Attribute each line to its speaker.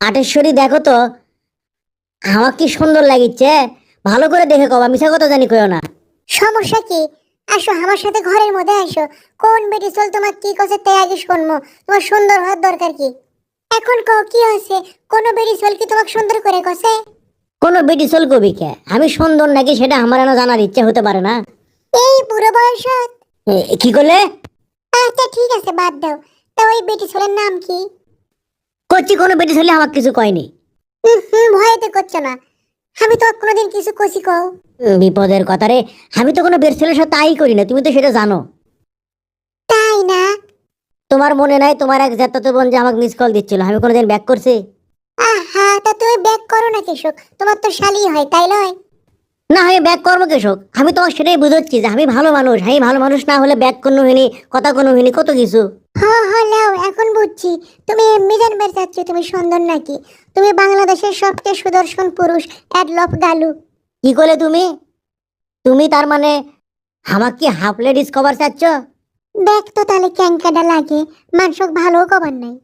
Speaker 1: আটেশ্বরী দেখো তো। আমার কি সুন্দর লাগিচ্ছে। ভালো করে দেখে কবা মিশা কথা জানি কইও না।
Speaker 2: সমস্যা কি? আসো আমার সাথে ঘরের মধ্যে আসো। কোন বেটি চল তোমার কি কছে তাই আগে শুনব তোমার সুন্দর হওয়ার দরকার কি? এখন কও কি হয়েছে? কোন বেটি চল কি তোমাকে সুন্দর করে কছে
Speaker 1: কোন বেটি চল কবি কে? আমি সুন্দর নাকি সেটা আমার এনে জানার ইচ্ছে হতে পারে না।
Speaker 2: এই বুড়ো
Speaker 1: এ কি করলে
Speaker 2: আচ্ছা ঠিক আছে বাদ দাও। তা ওই বেটি ছেলের নাম কি?
Speaker 1: করছি কোনো বেটি ছেলে আমাকে কিছু কয়নি।
Speaker 2: ভয়তে করছ না। আমি তো কোনোদিন কিছু কষি কও।
Speaker 1: বিপদের কথা রে আমি তো কোনো বের ছেলের সাথে তাই করি না তুমি তো সেটা জানো।
Speaker 2: তাই না?
Speaker 1: তোমার মনে নাই তোমার এক জাতাতো বোন যে আমাকে মিস কল দিচ্ছিল আমি কোনোদিন ব্যাক করছি?
Speaker 2: আহা তা তুমি ব্যাক করো না কৃষক তোমার তো শালি হয় তাই নয়?
Speaker 1: না আমি ব্যাক করব কেশক আমি তোমাকে সেটাই বুঝাচ্ছি যে আমি ভালো মানুষ। আমি ভালো মানুষ না হলে ব্যাক কোনো হইনি কথা কোনো হইনি কত কিছু।
Speaker 2: হ হ লাও এখন বুঝছি। তুমি এমনি জানবে চাচ্ছ তুমি সুন্দর নাকি? তুমি বাংলাদেশের সবচেয়ে সুদর্শন পুরুষ অ্যাডলফ গালু।
Speaker 1: কি করলে তুমি? তুমি তার মানে আমাকে কি হাফলে ডিসকভার চাচ্ছ?
Speaker 2: দেখ তো তাহলে ক্যাঙ্কাটা লাগে। মানুষক ভালো কবার নাই।